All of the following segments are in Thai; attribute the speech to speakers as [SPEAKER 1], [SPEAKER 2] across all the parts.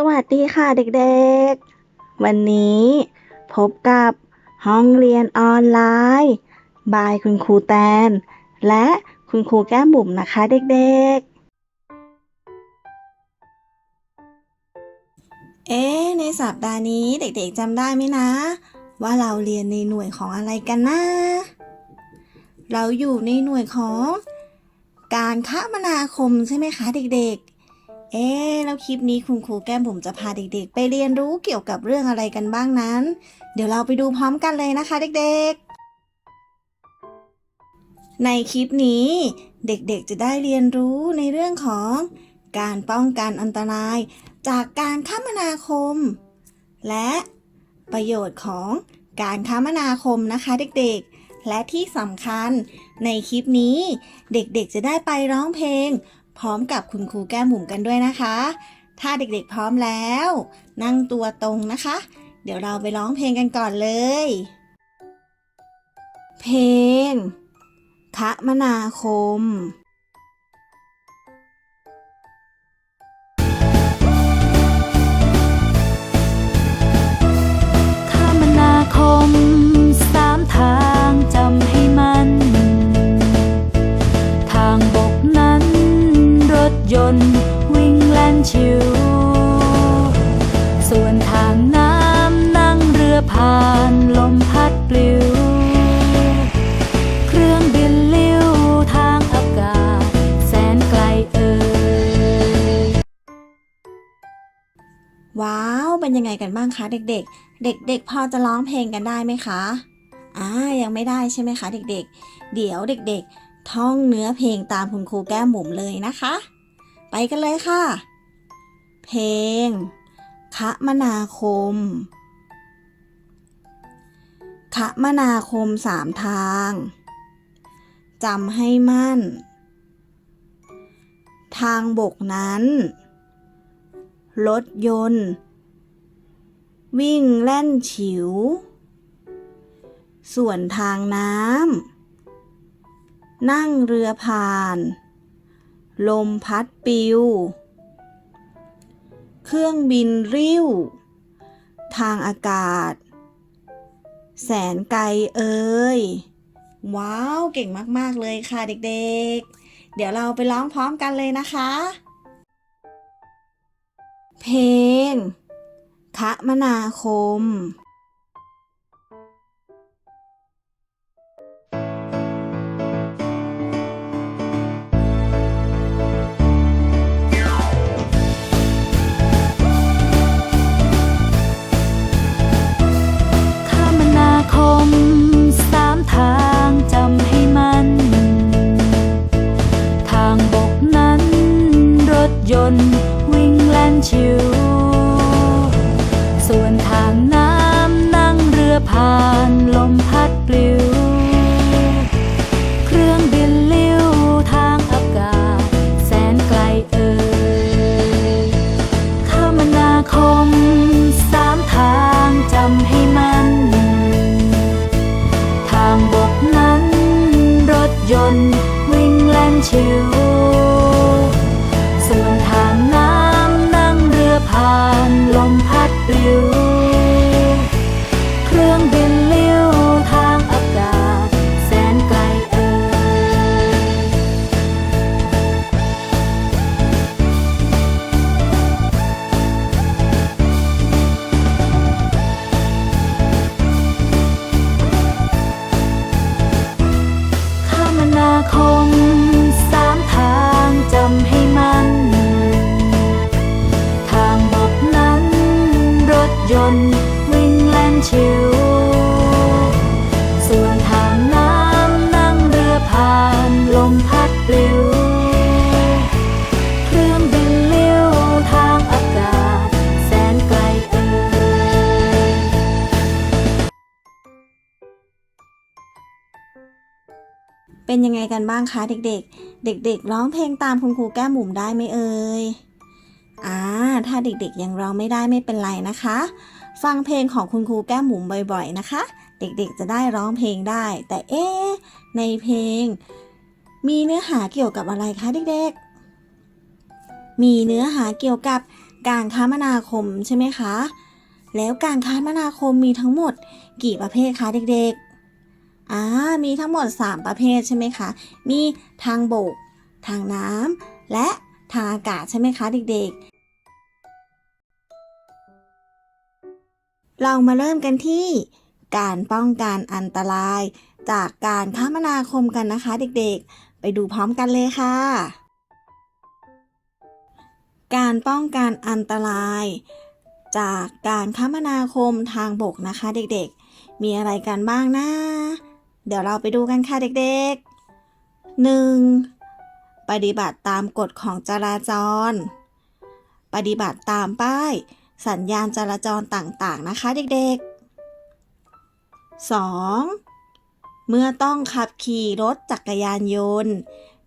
[SPEAKER 1] สวัสดีค่ะเด็กๆ วันนี้พบกับห้องเรียนออนไลน์ บายคุณครูแตน และคุณครูแก้มบุ๋มนะคะเด็กๆ เอ๊ะในสัปดาห์นี้เด็กๆจำได้ไหมนะ ว่าเราเรียนในหน่วยของอะไรกันนะ เราอยู่ในหน่วยของ การคมนาคมใช่ไหมคะเด็กๆ เอ๊แล้วคลิปนี้คุณครูแก้มบุ๋มจะพาเด็กๆ ไปเรียนรู้เกี่ยวกับเรื่องอะไรกันบ้างนั้น เดี๋ยวเราไปดูพร้อมกันเลยนะคะเด็กๆ ในคลิปนี้ เด็กๆจะได้เรียนรู้ในเรื่องของการป้องกันอันตรายจากการคมนาคม และประโยชน์ของการคมนาคมนะคะเด็กๆ และที่สำคัญในคลิปนี้ เด็กๆจะได้ไปร้องเพลง พร้อมกับคุณครูแก้มบุ๋มกันด้วยนะคะ ถ้าเด็กๆพร้อมแล้ว นั่งตัวตรงนะคะ เดี๋ยวเราไปร้องเพลงกันก่อนเลย เพลงคมนาคม
[SPEAKER 2] คมนาคม ชิว ส่วนทางน้ำนั่งเรือผ่านลมพัดปลิว เครื่องบินลิ้วทางอากาศ แสนไกลเอ่ย
[SPEAKER 1] ว้าว เป็นยังไงกันบ้างคะ เด็กๆ เด็กๆ พอจะร้องเพลงกันได้ไหมคะ อ่า ยังไม่ได้ใช่ไหมคะ เด็กๆ เดี๋ยวเด็ก ๆ ท่องเนื้อเพลงตามคุณครูแก้มหมุมเลยนะคะ ไปกันเลยค่ะ เพลง คมนาคม คมนาคมสามทางจำให้มั่น ทางบกนั้น รถยนต์ วิ่งแล่นฉิว ส่วนทางน้ำ นั่งเรือผ่าน ลมพัดปิว เครื่องบินริ้ว ทางอากาศ แสนไกลเอ่ยว้าว เก่งมาก ๆ เลยค่ะเด็กๆ เดี๋ยวเราไปร้องพร้อมกันเลยนะคะ เพลงคมนาคม
[SPEAKER 2] ง เป็นยังไงกันบ้าง
[SPEAKER 1] คะเด็กๆ เด็กๆ ร้องเพลงตามคุณครูแก้มหมุมได้ไหมเอ่ยอ่าถ้าเด็กๆยังร้องไม่ได้ไม่เป็นไรนะคะ ฟังเพลงของคุณครูแก้มหมุมบ่อยๆนะคะ เด็กๆจะได้ร้องเพลงได้ แต่เอ๊ในเพลง มีเนื้อหาเกี่ยวกับอะไรคะเด็กๆ มีเนื้อหาเกี่ยวกับการคมนาคมใช่ไหมคะ แล้วการคมนาคมมีทั้งหมด กี่ประเภทคะเด็กๆ อ่ามีทั้งหมด 3 ประเภทใช่ไหมคะ มีทางบก ทางน้ำและทางอากาศใช่ไหมคะเด็กๆ เรามาเริ่มกันที่การป้องกันอันตราย จากการคมนาคมกันนะคะเด็กๆ ไปดูพร้อมกันเลยค่ะ การป้องกันอันตราย จากการคมนาคมทางบกนะคะเด็กๆ มีอะไรกันบ้างนะ เดี๋ยวเราไปดูกันค่ะเด็กๆ 1. ปฏิบัติตามกฎของจราจร ปฏิบัติตามป้าย สัญญาณจราจรต่างๆนะคะเด็กๆ 2. เมื่อต้องขับขี่รถจักรยานยนต์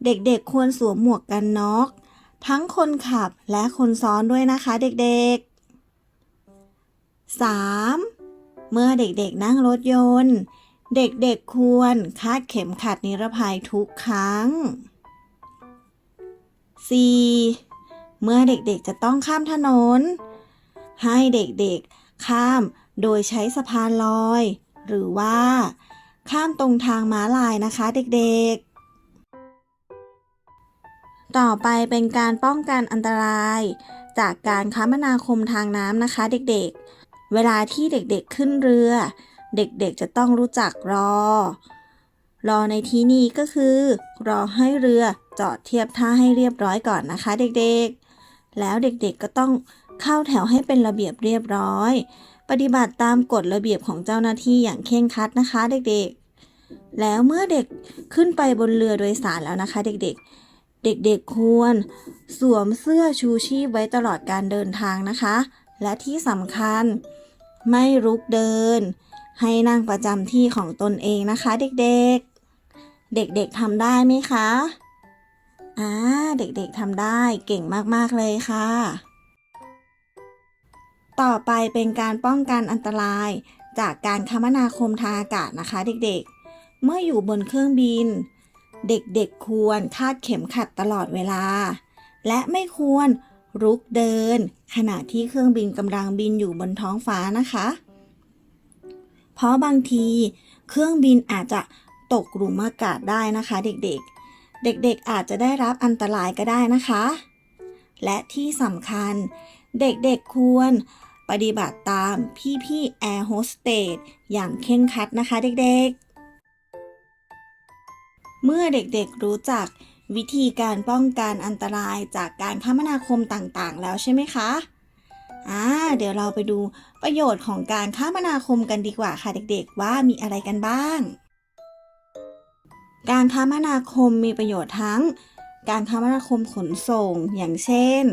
[SPEAKER 1] เด็กๆควรสวมหมวกกันน็อก ทั้งคนขับและคนซ้อนด้วยนะคะเด็กๆ 3. เมื่อเด็กๆนั่งรถยนต์ เด็กๆควรคาดเข็มขัดนิรภัยทุกครั้ง 4. เมื่อเด็กๆจะต้องข้ามถนน ให้เด็กๆข้ามโดยใช้สะพานลอย หรือว่า ข้ามตรงทางม้าลายนะคะเด็กๆ ต่อไปเป็นการป้องกันอันตราย จากการคมนาคมทางน้ำนะคะเด็กๆ เวลาที่เด็กๆขึ้นเรือ เด็กๆจะต้องรู้จักรอ รอในที่นี้ก็คือ รอให้เรือจอดเทียบท่าให้เรียบร้อยก่อนนะคะ เด็กๆ แล้วเด็กๆก็ต้องเข้าแถวให้เป็นระเบียบเรียบร้อย ปฏิบัติตามกฎระเบียบของเจ้าหน้าที่อย่างเคร่งครัดนะคะ เด็กๆ แล้วเมื่อเด็กขึ้นไปบนเรือโดยสารแล้วนะคะ เด็กๆ เด็กๆควร สวมเสื้อชูชีพไว้ตลอดการเดินทางนะคะ และที่สำคัญ ไม่รุกเดิน ให้นั่งประจำที่ของตนเองนะคะ เด็กๆ เด็กๆทำได้ไหมคะอ่าเด็กๆทำได้เก่งมากๆเลยค่ะ ต่อไปเป็นการป้องกันอันตรายจากการคมนาคมทางอากาศนะคะ เด็กๆ เมื่ออยู่บนเครื่องบิน เด็กๆควรคาดเข็มขัดตลอดเวลา และไม่ควรรุกเดิน ขณะที่เครื่องบินกำลังบินอยู่บนท้องฟ้านะคะ เพราะบางทีเครื่องบินอาจจะตกหลุมอากาศได้นะคะ เด็กๆ เด็กๆอาจจะได้รับอันตรายก็ได้นะคะ และที่สำคัญ เด็กๆควรปฏิบัติตามพี่ๆแอร์โฮสเตสอย่างเคร่งครัดนะคะเด็กๆ เมื่อเด็กๆรู้จักวิธีการป้องกันอันตรายจากการคมนาคมต่างๆ แล้วใช่ไหมคะ อ่าเดี๋ยวเราไปดูประโยชน์ของการคมนาคมกันดีกว่าค่ะเด็กๆ ว่ามีอะไรกันบ้าง การคมนาคมมีประโยชน์ทั้ง การคมนาคมขนส่งอย่างเช่น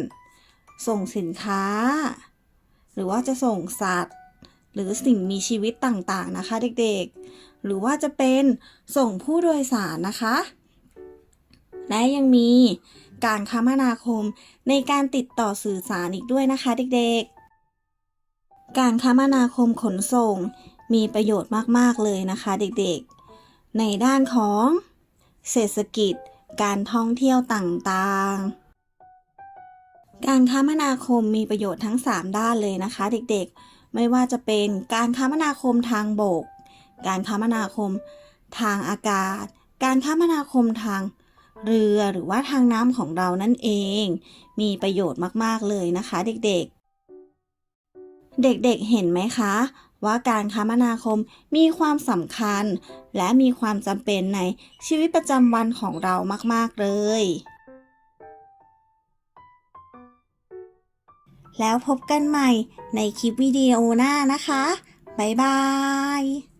[SPEAKER 1] ส่งสินค้า หรือว่าจะส่งสัตว์ หรือสิ่งมีชีวิตต่างๆนะคะเด็กๆ หรือว่าจะเป็นส่งผู้โดยสารนะคะ และยังมี การคมนาคม ในการติดต่อสื่อสารอีกด้วยนะคะเด็กๆ การคมนาคมขนส่ง มีประโยชน์มากๆเลยนะคะเด็กๆ ในด้านของ เศรษฐกิจ การท่องเที่ยวต่างๆ การคมนาคมมีประโยชน์ทั้ง 3 ด้านเลยนะคะ เด็กๆ ไม่ว่าจะเป็นการคมนาคมทางบก การคมนาคมทางอากาศ การคมนาคมทาง เรือหรือว่าทางน้ำของเรานั่นเอง มีประโยชน์มากๆเลยนะคะเด็กๆ เด็กๆเห็นไหมคะ ว่าการคมนาคมมีความสำคัญ และมีความจำเป็นในชีวิตประจำวันของเรามากๆเลยแล้วพบกันใหม่ในคลิปวิดีโอหน้านะคะ บ๊ายบาย